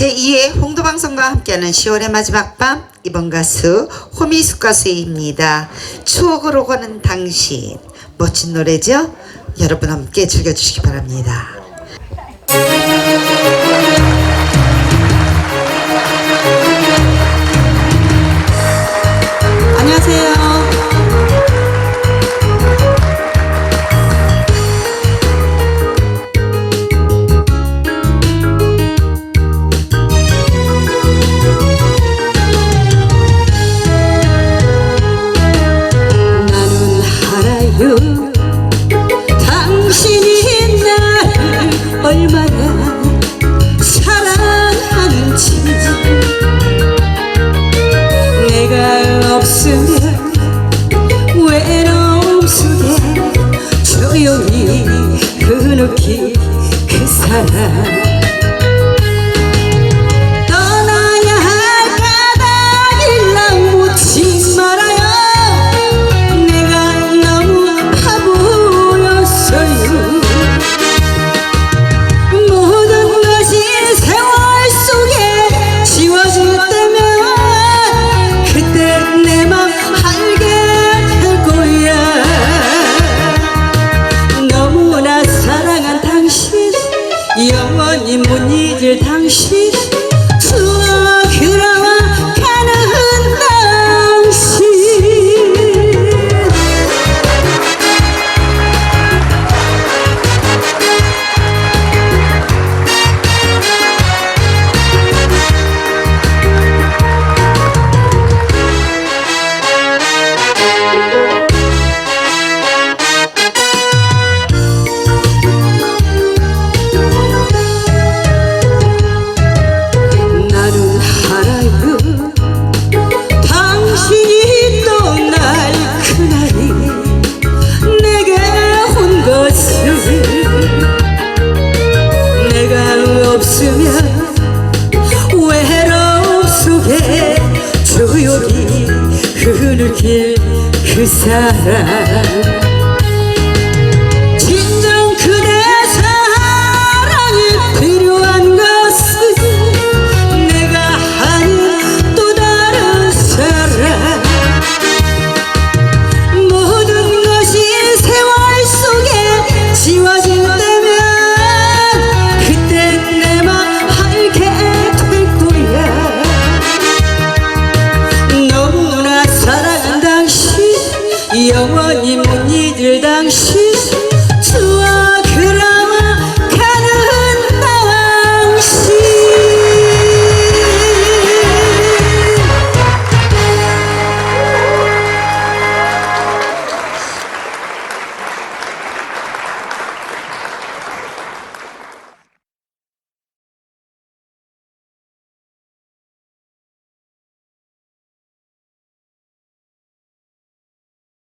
제2회 홍도방송과 함께하는 10월의 마지막 밤 이번 가수 호미숙 가수입니다. 추억으로 가는 당신 멋진 노래죠? 여러분 함께 즐겨주시기 바랍니다. 알아요. 당신이 나를 얼마나 사랑하는지. 내가 없으면 외로움 속에 조용히 흐느낀 그 사람 영원히 못 잊을 당신 추억으로 조용히 흐느낄 그 사람